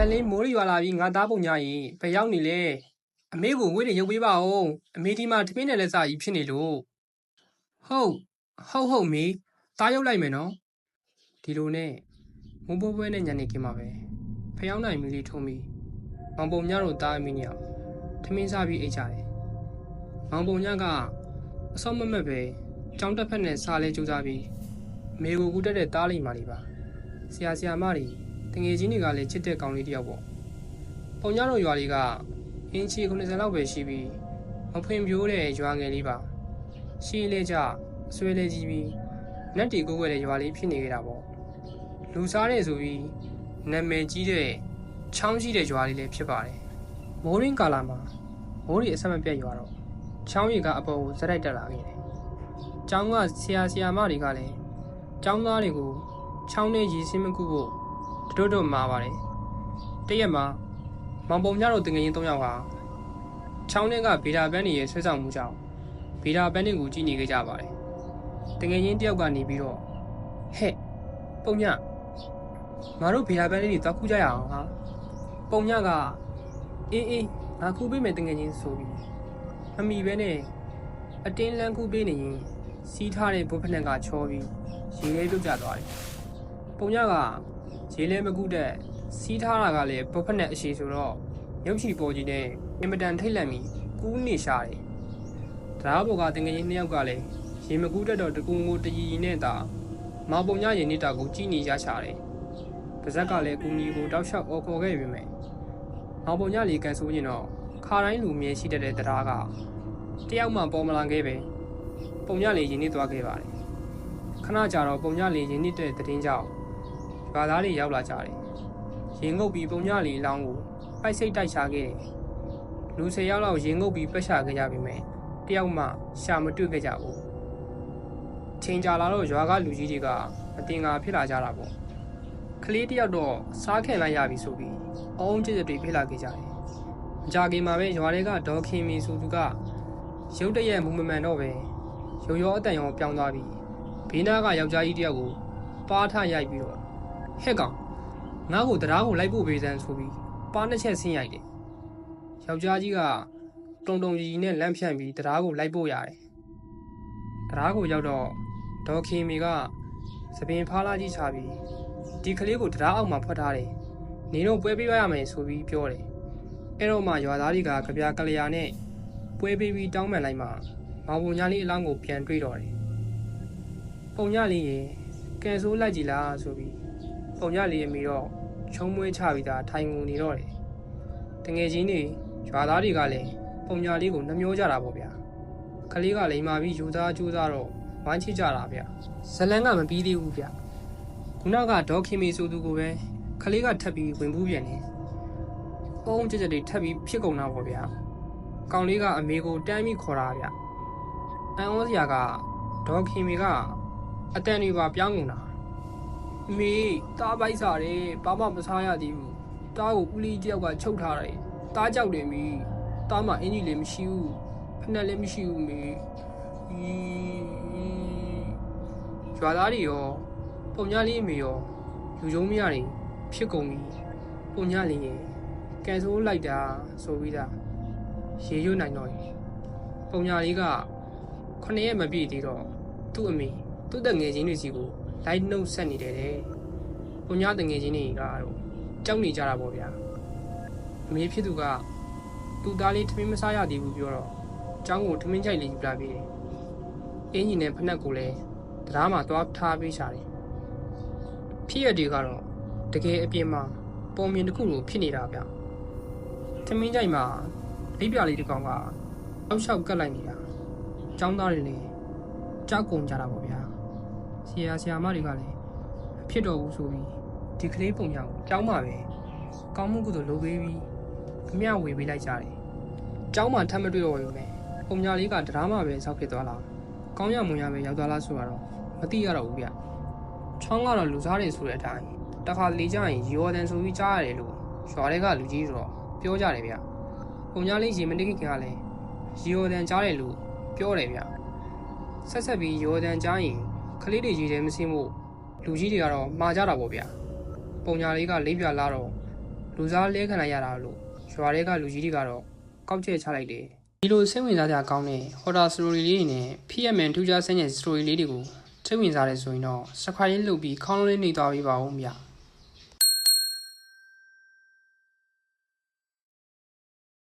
မက်လေးမိုးရီရွာလာပြီးငါသားပုံညာရင်ဘယ်ရောက်နေလဲအမေကိုဝေးတယ်ရုပ်ပေးပါဦးအမေဒီမှာတပင်းနဲ့လက်စာကြီးဖြစ်နေလို့ဟုတ်ဟုတ်ဟုတ်မေသားရုပ်လိုက်မယ်နော်ဒီလိုနဲ့မုံပွဲပွဲနဲ့ညနေခင်းမှာပဲဖျောင်းနိုင်မီလေးထုံးပြီးမောင်ပုံညတို့သားအမိနေအောင်ထမင်းစားပြီးအိတ်ကြတယ်မောင်ပုံညကအစောမမက်ပဲကြောင်းတစ်ဖက်နဲ့စားလဲကြိုးစားပြီးအမေကိုကူတက်တဲ့သားလိမ့်မာလေးပါဆရာဆရာမတွေ တငယ်ချင်းတွေကလည်းချစ်တဲ့ကောင်လေးတယောက်ပေါ့။ပုံညတော့ရွာလေးကအင်းချီ90လောက်ပဲရှိပြီးမဖွင့်ပြိုးတဲ့ရွာငယ်လေးပါ။ရှီးလေးကြအဆွဲလေးကြီးပြီးနတ်တီကိုွယ်တဲ့ရွာလေးဖြစ်နေကြတာပေါ့။လူစားတဲ့ဆိုပြီးနာမည်ကြီးတဲ့ချောင်းကြီးတဲ့ရွာလေးလည်းဖြစ်ပါတယ်။မိုးရင်းကာလာမှာမိုးရီအဆက်မပြတ်ရွာတော့ချောင်းရီကအပေါ်ကိုဇက်တိုက်တက်လာခဲ့တယ်။ကျောင်းကဆရာဆရာမတွေကလည်းကျောင်းသားတွေကိုချောင်းထဲရေစင်းမကူဖို့ တို့တို့မှာပါတယ်တရက်မှာမောင်ပုံညတို့တင်ငရင်၃ယောက်ဟာချောင်းထဲကဗီဒါဘန်တွေရဲ့ဆွဲဆောင်မှုကြောင့်ဗီဒါဘန်တွေကိုကြည့်နေကြကြပါတယ်တင်ငရင်တယောက်ကနေပြီးတော့ဟဲ့ပုံညငါတို့ဗီဒါဘန်လေးတွေတောက်ခုကြရအောင်ဟာပုံညကအေးအေးငါခုပေးမယ်တင်ငရင်ဆိုပြီးမမီပဲနဲ့အတင်းလန်းခုပေးနေရင်စီးထားတဲ့ဘုတ်ဖက်နဲ့ကချောပြီးရေလေးပြုတ်ကျသွားတယ်ပုံညက ရေလဲမကူးတဲ့စီးထားတာကလည်းပုတ်ဖက်နဲ့အရှိဆိုတော့ရုပ်ချီပေါ်ကြီးနဲ့အင်မတန်ထိတ်လန့်ပြီးကူးနေရှာတယ်။ဒါဘောကတင်ငယ်ချင်းနှစ်ယောက်ကလည်းရေမကူးတတ်တော့တကူငိုတရီရီနဲ့သာမောင်ပုံညရင်နေတာကိုကြည်နေရရှာတယ်။ပါဇက်ကလည်းကူညီကိုတောက်လျှောက်အော်ခေါ်ခဲ့ပြီမယ်။မောင်ပုံညလေးကန်ဆိုးရင်တော့ခါတိုင်းလူမြဲရှိတတ်တဲ့တရားကတယောက်မှပေါ်မလာခဲ့ပဲပုံညလေးရင်နေသွားခဲ့ပါတယ်။ခဏကြာတော့ပုံညလေးရင်နေတဲ့တည်င်းကြောင့် ရွာသားတွေရောက်လာကြတယ်။ရင်ငုပ်ပြီးပုံညလီအလောင်းကိုပိုက်စိတ်တိုက်ရှာခဲ့တယ်။လူ၁၀ယောက်လောက်ရင်ငုပ်ပြီးပက်ရှာခဲ့ကြပြီမယ်။တယောက်မှရှာမတွေ့ခဲ့ကြဘူး။ချိန်ကြာလာတော့ရွာကလူကြီးတွေကမတင်ငါဖြစ်လာကြတာပေါ့။ကလေးတယောက်တော့စားခင်လိုက်ရပြီဆိုပြီးအုံးကျစ်တွေဖြစ်လာခဲ့ကြတယ်။အကြခင်မှာပဲရွာတွေကဒေါ်ခင်မီဆိုသူကရုတ်တရက်မူမမှန်တော့ပဲရုံရောအတန်ရောပြောင်းသွားပြီးဘေးနားကယောက်ျားကြီးတယောက်ကိုပါထရိုက်ပြီးတော့ ဟဲ့ကောင်ငါ့ကိုတရားကိုလိုက်ဖို့ပေးစမ်းဆိုပြီးပါးနှစ်ချက်ဆင်းရိုက်တယ်ယောက်ျားကြီးကတုံတုံကြီးကြီးနဲ့လမ်းဖြန့်ပြီးတရားကိုလိုက်ဖို့ရတယ်တရားကိုရောက်တော့ဒေါ်ခင်မီကသပင်ဖားလာကြီးချပြီးဒီကလေးကိုတရားအောက်မှာဖွက်ထားတယ်နေတော့ပွဲပေးရမယ်ဆိုပြီးပြောတယ်အဲ့တော့မှရွာသားတွေကကြပြကလျာနဲ့ပွဲပေးပြီးတောင်းပန်လိုက်မှမောင်ပုံညာလေးအလောင်းကိုပြန်တွေးတော့တယ်ပုံညလေးရေကဲဆိုးလိုက်ကြည်လားဆိုပြီး ပုံရလေးအမိတော့ချုံမွေးချပြီးသားထိုင်ငုံနေတော့တယ်တငယ်ချင်းတွေရွာသားတွေကလည်းပုံညာလေးကိုနှမျောကြတာပေါ့ဗျာကလေးကလိမ်မာပြီးယူသားကြိုးစားတော့ဝိုင်းချကြတာဗျဇလန်းကမပြီးသေးဘူးဗျခုနကဒေါခင်မီဆိုသူကိုပဲကလေးကထပ်ပြီးဝင်ပူးပြန်နေအုံးကြက်ကြက်တွေထပ်ပြီးဖြစ်ကုန်တာပေါ့ဗျာကောင်လေးကအမေကိုတန်းပြီးခေါ်တာဗျအန်ဩစရာကဒေါခင်မီကအတန်တွေပါပြောင်းကုန်တာ အမေတားပိုက်စားတယ်ဘာမှမစားရသေးဘူးတားကိုဦးလေးတယောက်ကချုပ်ထားတယ်တားကြောက်တယ်မီတားမှအင်ကြီးလည်းမရှိဘူးဖက်နဲ့လည်းမရှိဘူးမေအီရွာသားတွေရောပုံညာလေးအမေရောလူကြုံမရတွေဖြစ်ကုန်ပြီပုံညာလေးရေကန်ဆိုးလိုက်တာဆိုပြီးသားရေရွတ်နိုင်တော့ရေပုံညာလေးကခုနှစ်ရက်မပြည့်သေးတော့သူ့အမေသူ့တငယ်ချင်းတွေစီကို လိုက်နှုတ်ဆက်နေတယ်တဲ့။ပုံညာတငယ်ချင်းတွေကတော့ကြောက်နေကြတာပေါ့ဗျာ။အမေဖြစ်သူကသူ့သားလေးထမင်းမစားရသေးဘူးပြောတော့ကျောင်းကိုထမင်းချိုက်လေးယူလာပေးတယ်။အင်းကြီးနဲ့ဖက်နှက်ကိုလည်းတရားမှသွားထားပေးရှာတယ်။ဖြစ်ရတွေကတော့တကယ်အပြင်မှာပုံမြင်တစ်ခုလိုဖြစ်နေတာဗျ။ထမင်းချိုက်မှာလိပ်ပြလေးတစ်ကောင်ကအောက်လျှောက်ကတ်လိုက်နေတာ။ကျောင်းသားတွေလည်းကြောက်ကုန်ကြတာပေါ့ဗျာ။ ဆရာဆရာမတွေကလည်းမဖြစ်တော့ဘူးဆိုပြီးဒီကလေးပုံရကိုကျောင်းမှာပဲကောင်းမှုကုသိုလ်လုပ်ပေးပြီးအမျှဝေပေးလိုက်ကြတယ်။ကျောင်းမှာထပ်မတွေ့တော့ဘူးပဲ။ပုံညာလေးကတရားမှပဲဆောက်ဖြစ်သွားလား။ကောင်းရမွန်ရပဲရောက်သွားလားဆိုတော့မသိရတော့ဘူးဗျ။ချောင်းကတော့လူစားတယ်ဆိုတဲ့အတိုင်းတခါလေကြရင်ရီဝတန်ဆိုပြီးကြားရတယ်လို့ရွာတွေကလူကြီးဆိုတော့ပြောကြတယ်ဗျ။ပုံညာလေးရေမနစ်ခင်ကလည်းရီဝတန်ကြားတယ်လို့ပြောတယ်ဗျ။ဆက်ဆက်ပြီးရီဝတန်ကြားရင် ကလေးတွေရေးတယ်မစင်းဖို့လူကြီးတွေကတော့မှာကြတာပေါ့ဗျာပုံညာလေးကလိမ့်ပြလာတော့လူစားလဲခံလိုက်ရတာလို့ရွာတွေကလူကြီးတွေကတော့ကောက်ကျဲချလိုက်တယ်ဒီလိုစိတ်ဝင်စားကြကောင်းတဲ့ဟော်တာစတိုရီလေးတွေနဲ့ဖိယက်မန်ထူးခြားဆန်းတဲ့စတိုရီလေးတွေကိုစိတ်ဝင်စားတယ်ဆိုရင်တော့ subscribe လုပ်ပြီးခေါင်းလုံးလေးနှိပ်သွားပေးပါဦးမြတ်